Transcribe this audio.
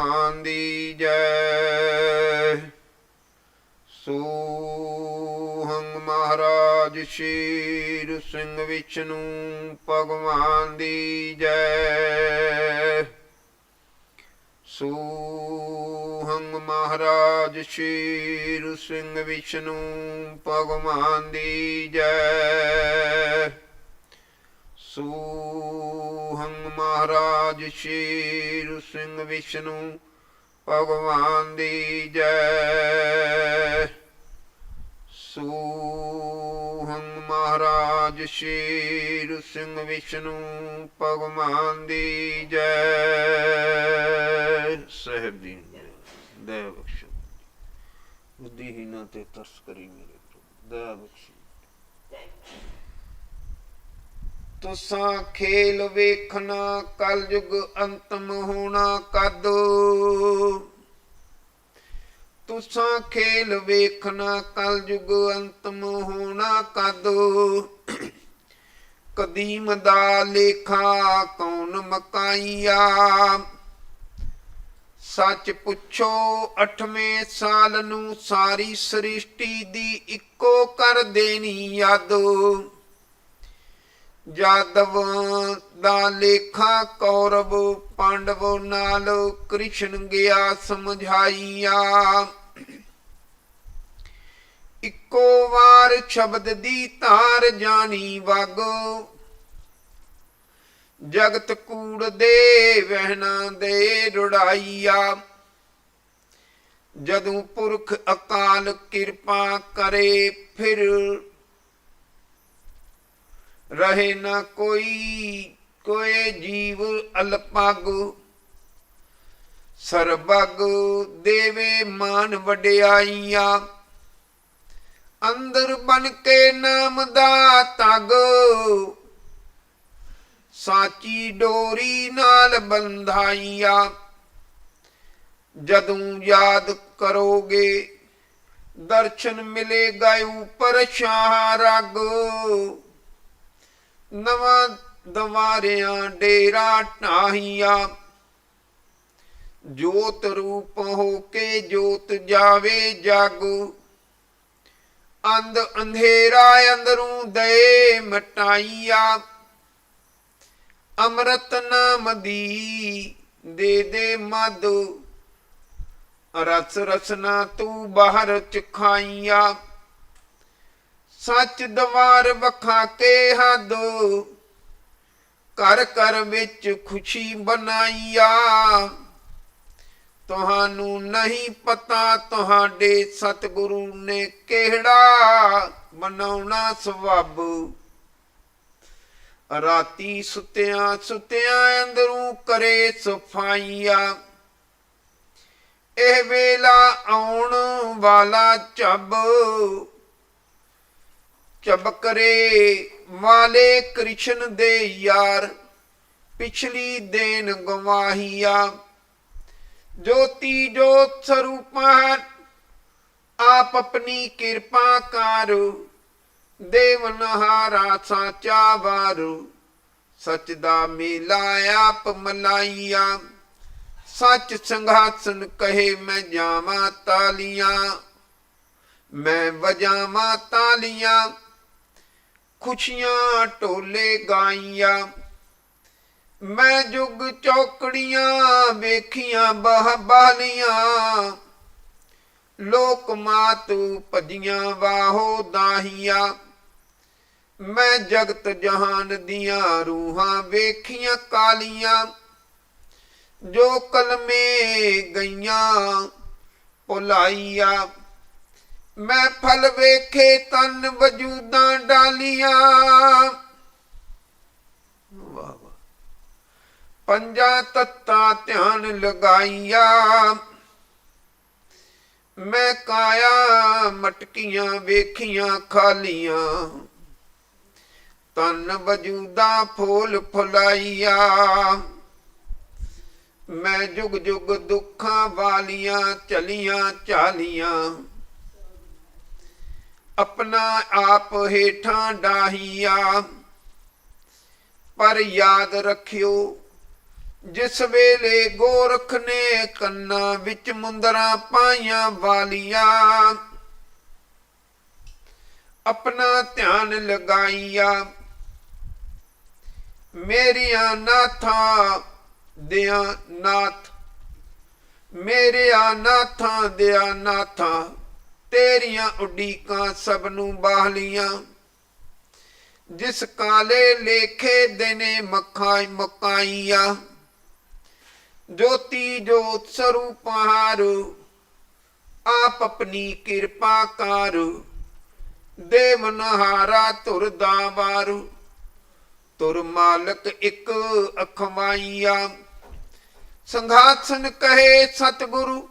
ਭਗਵਾਨ ਦੀ ਜੈ। ਸੋਹੰ ਮਹਾਰਾਜ ਸ਼ੀਰ ਸਿੰਘ ਵਿਸ਼ਨੂੰ ਭਗਵਾਨ ਦੀ ਜੈ। ਸੋਹੰ ਮਹਾਰਾਜ ਸ਼ੀਰ ਸਿੰਘ ਵਿਸ਼ਨੂੰ ਭਗਵਾਨ ਦੀ ਜੈ। ਸੋਹੰ ਮਹਾਰਾਜ ਸ਼ੀਰ ਸਿੰਘ ਵਿਸ਼ਨੂੰ ਭਗਵਾਨ ਦੀ ਜੈ। ਸੋਹੰ ਮਹਾਰਾਜ ਸ਼ੀਰ ਸਿੰਘ ਵਿਸ਼ਨੂੰ ਭਗਵਾਨ ਦੀ ਜੈ। ਸਹਿਬ ਦੀ ਦਇਆ ਬਖਸ਼ੋ। ਬੁੱਧੀਹੀਨਾਂ ਤੇ ਤਰਸ ਕਰੀ ਮੇਰੇ ਪ੍ਰਭੂ, ਦਇਆ ਬਖਸ਼ੋ। ਤੁਸਾਂ ਖੇਲ ਵੇਖਣਾ, ਕਲਯੁਗ ਅੰਤਮ ਹੋਣਾ ਕਦ? ਤੁਸਾਂ ਖੇਲ ਵੇਖਣਾ, ਕਲਯੁਗ ਅੰਤਮ ਹੋਣਾ ਕਦ? ਕਦੀਮ ਦਾ ਲੇਖਾ ਕੌਣ ਮਕਾਈਆ? ਸੱਚ ਪੁੱਛੋ, ਅਠਵੇਂ ਸਾਲ ਨੂੰ ਸਾਰੀ ਸ੍ਰਿਸ਼ਟੀ ਦੀ ਇੱਕੋ ਕਰ ਦੇਣੀ ਯਾਦ। ਜਾਦਵ ਦਾ ਲੇਖਾ ਕੌਰਵ ਪਾਂਡਵ ਨਾਲ ਕ੍ਰਿਸ਼ਨ ਗਿਆ ਸਮਝਾਈਆ। ਇੱਕੋ ਵਾਰ ਸ਼ਬਦ ਦੀ ਧਾਰ ਜਾਣੀ ਵਾਗੋ। ਜਗਤ ਕੂੜ ਦੇ ਵਹਿਣਾ ਦੇ ਰੁੜਾਈਆ ਜਦੋਂ ਪੁਰਖ ਅਕਾਲ ਕਿਰਪਾ ਕਰੇ, ਫਿਰ ਰਹੇ ਨਾ ਕੋਈ, ਕੋਏ ਜੀਵ ਅਲਪਗ ਸਰਬਗ ਦੇਵੇ ਮਾਨ ਵਡਿਆਈਆ। ਅੰਦਰ ਬਨ ਕੇ ਨਾਮ ਦਾ ਤਗ। ਸਾਚੀ ਡੋਰੀ ਨਾਲ ਬੰਧਾਈਆ। ਜਦੋਂ ਯਾਦ ਕਰੋਗੇ, ਦਰਸ਼ਨ ਮਿਲੇਗਾ ਉਪਰ ਸ਼ਾਹ ਰਗ। ਨਵਾਂ ਦਵਾਰਿਆਂ ਡੇਰਾ ਢਾਹੀਆ ਜੋਤ ਰੂਪ ਹੋ ਕੇ ਜੋਤ ਜਾਵੇ ਜਗ। ਅੰਧ ਅੰਧੇਰਾ ਅੰਦਰੋਂ ਦੇ ਮਟਾਈਆ। ਅੰਮ੍ਰਿਤ ਨਾਮ ਦੀ ਦੇ ਦੇ ਮਦ ਰਸ ਰਸਨਾ ਤੂੰ ਬਾਹਰ ਚਖਾਈਆ। ਸੱਚ ਦਵਾਰ ਵਖਾ ਕੇ ਹੱਦ। ਘਰ ਕਰ ਵਿੱਚ ਖੁਸ਼ੀ ਬਣਾਈਆ। ਤੁਹਾਨੂੰ ਨਹੀਂ ਪਤਾ ਤੁਹਾਡੇ ਸਤਿਗੁਰੂ ਨੇ ਕਿਹੜਾ ਬਣਾਉਣਾ ਸਵੱਬ ਰਾਤੀ ਸੁੱਤਿਆਂ ਸੁੱਤਿਆਂ ਅੰਦਰੋਂ ਕਰੇ ਸਫਾਈਆ। ਇਹ ਵੇਲਾ ਆਉਣ ਵਾਲਾ ਝੱਬ। ਚਬਕਰੇ ਵਾਲੇ ਕ੍ਰਿਸ਼ਨ ਦੇ ਯਾਰ, ਪਿਛਲੀ ਦੇਨ ਗਵਾਹੀਆ। ਜੋਤੀ ਜੋਤ ਸਰੂਪਾ ਆਪ ਆਪਣੀ ਕਿਰਪਾ ਕਰੋ। ਦੇਵਨਹਾਰਾ ਸਾਚਾ ਵਾਰੂ, ਸਚ ਦਾ ਮੇਲਾ ਆਪ ਮਲਾਈਆ। ਸੱਚ ਸੰਘਾਸਨ ਕਹੇ ਮੈਂ ਜਾਵਾਂ ਤਾਲੀਆਂ, ਮੈਂ ਵਜਾਵਾਂ ਤਾਲੀਆਂ। ਖੁਸ਼ੀਆਂ ਢੋਲੇ ਗਾਈਆਂ ਮੈਂ ਜੁਗ ਚੌਕੜੀਆਂ ਵੇਖੀਆਂ ਬਹ ਬਾਲੀਆਂ ਲੋਕ ਮਾਤੂ ਭਜੀਆਂ ਵਾਹੋ ਦਾਹੀਆਂ ਮੈਂ ਜਗਤ ਜਹਾਨ ਦੀਆਂ ਰੂਹਾਂ ਵੇਖੀਆਂ ਕਾਲੀਆਂ ਜੋ ਕਲਮੇ ਗਈਆਂ ਭੁਲਾਈਆ ਮੈਂ ਫਲ ਵੇਖੇ ਤਨ ਵਜੂਦਾਂ ਡਾਲੀਆਂ। ਵਾਹ ਵਾਹ। ਪੰਜਾਂ ਤੱਤਾਂ ਧਿਆਨ ਲਗਾਈਆ। ਮੈਂ ਕਾਇਆ ਮਟਕੀਆਂ ਵੇਖੀਆਂ ਖਾਲੀਆਂ। ਤਨ ਵਜੂਦਾ ਫੂਲ ਫੁਲਾਈਆ। ਮੈਂ ਜੁਗ ਜੁਗ ਦੁੱਖਾਂ ਵਾਲੀਆਂ ਚਲੀਆਂ ਚਾਲੀਆਂ। ਆਪਣਾ ਆਪ ਹੇਠਾਂ ਡਾਹੀਆ। ਪਰ ਯਾਦ ਰੱਖਿਓ, ਜਿਸ ਵੇਲੇ ਗੋਰਖ ਨੇ ਕੰਨਾਂ ਵਿੱਚ ਮੁੰਦਰਾਂ ਪਾਈਆਂ ਵਾਲੀਆਂ, ਆਪਣਾ ਧਿਆਨ ਲਗਾਈਆ, ਮੇਰੀਆਂ ਨਾਥਾਂ ਦਿਆਂ ਨਾਥ, ਮੇਰਿਆ ਨਾਥਾਂ ਦਿਆਂ ਨਾਥਾਂ। ਤੇਰੀਆਂ ਉਡੀਕਾਂ ਸਭ ਨੂੰ ਬਾਹਲੀਆਂ ਜਿਸ ਕਾਲੇ ਲੇਖੇ ਦਿਨੇ ਮੱਖਾਈ ਮਕਾਈਆ, ਜੋਤੀ ਜੋਤ ਸਰੂਪਾਰੂ ਆਪ ਆਪਣੀ ਕਿਰਪਾ ਕਰੂ। ਦੇ ਮਨਹਾਰਾ ਤੁਰ ਦਾਵਾਰੂ ਤੁਰ ਮਾਲਕ ਇੱਕ ਅਖਵਾਈਆ ਸੰਘਾਸਨ ਕਹੇ ਸਤਿਗੁਰੂ